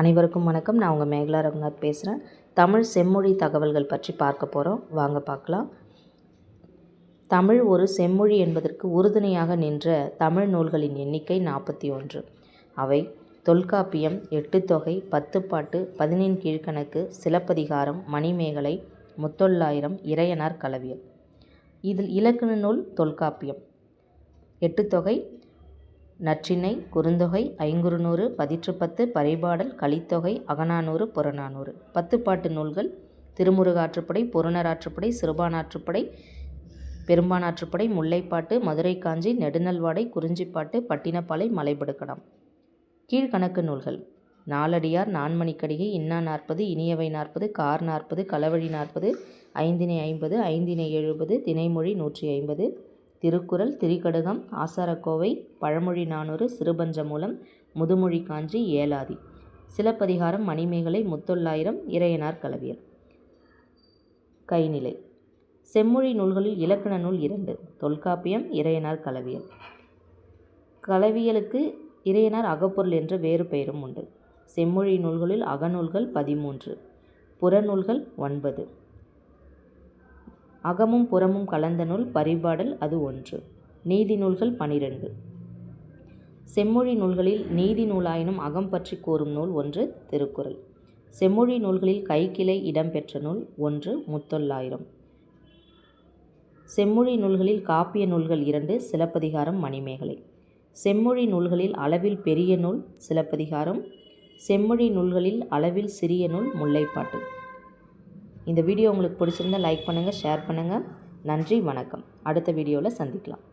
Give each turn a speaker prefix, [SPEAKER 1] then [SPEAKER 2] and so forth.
[SPEAKER 1] அனைவருக்கும் வணக்கம். நான் உங்கள் மேகலா ரகுநாத் பேசுகிறேன் தமிழ் செம்மொழி தகவல்கள் பற்றி பார்க்க போகிறோம் வாங்க பார்க்கலாம். தமிழ் ஒரு செம்மொழி என்பதற்கு உறுதுணையாக நின்ற தமிழ் நூல்களின் எண்ணிக்கை நாற்பத்தி ஒன்று. அவை தொல்காப்பியம் எட்டுத்தொகை பத்துப்பாட்டு பதினெண் கீழ்க்கணக்கு சிலப்பதிகாரம் மணிமேகலை முத்தொள்ளாயிரம் இறையனார் கலவியல். இதில் இலக்கண நூல் தொல்காப்பியம். எட்டுத்தொகை நற்றிணை குறுந்தொகை ஐங்குறுநூறு பதிற்றுப்பத்து பரிபாடல் கலித்தொகை அகநானூறு புறநானூறு. பத்துப்பாட்டு நூல்கள். திருமுருகாற்றுப்படை பொருணராற்றுப்படை சிறுபானாற்றுப்படை பெரும்பானாற்றுப்படை முல்லைப்பாட்டு மதுரை காஞ்சி நெடுநல்வாடை குறிஞ்சிப்பாட்டு பட்டினப்பாலை மலைபடுக்கடம் கீழ்கணக்கு நூல்கள். நாலடியார் நான்மணிக்கடிகை இன்னா நாற்பது இனியவை நாற்பது கார் நாற்பது களவழி நாற்பது ஐந்தினை ஐம்பது ஐந்தினை எழுபது தினைமொழி நூற்றி ஐம்பது திருக்குறள் திரிகடுகம் ஆசாரக்கோவை பழமொழி நானூறு சிறுபஞ்சமூலம் முதுமொழி காஞ்சி ஏலாதி. சிலப்பதிகாரம் மணிமேகலை முத்தொள்ளாயிரம் இறையனார் கலவியல். கைநிலை. செம்மொழி நூல்களில் இலக்கண நூல் இரண்டு தொல்காப்பியம் இறையனார் கலவியல். கலவியலுக்கு இறையனார் அகப்பொருள் என்ற வேறு பெயரும் உண்டு. செம்மொழி நூல்களில் அகநூல்கள் பதிமூன்று புறநூல்கள் ஒன்பது. அகமும் புறமும் கலந்த நூல் பரிபாடல் அது ஒன்று. நீதி நூல்கள் பனிரெண்டு. செம்மொழி நூல்களில் நீதி நூலாயினும் அகம் பற்றி கூறும் நூல் ஒன்று திருக்குறள். செம்மொழி நூல்களில் கைக்கிளை இடம்பெற்ற நூல் ஒன்று முத்தொள்ளாயிரம். செம்மொழி நூல்களில் காப்பிய நூல்கள் இரண்டு சிலப்பதிகாரம் மணிமேகலை. செம்மொழி நூல்களில் அளவில் பெரிய நூல் சிலப்பதிகாரம். செம்மொழி நூல்களில் அளவில் சிறிய நூல் முல்லைப்பாட்டு. இந்த வீடியோ உங்களுக்கு பிடிச்சிருந்தா லைக் பண்ணுங்கள் ஷேர் பண்ணுங்கள் நன்றி வணக்கம். அடுத்த வீடியோவில் சந்திக்கலாம்.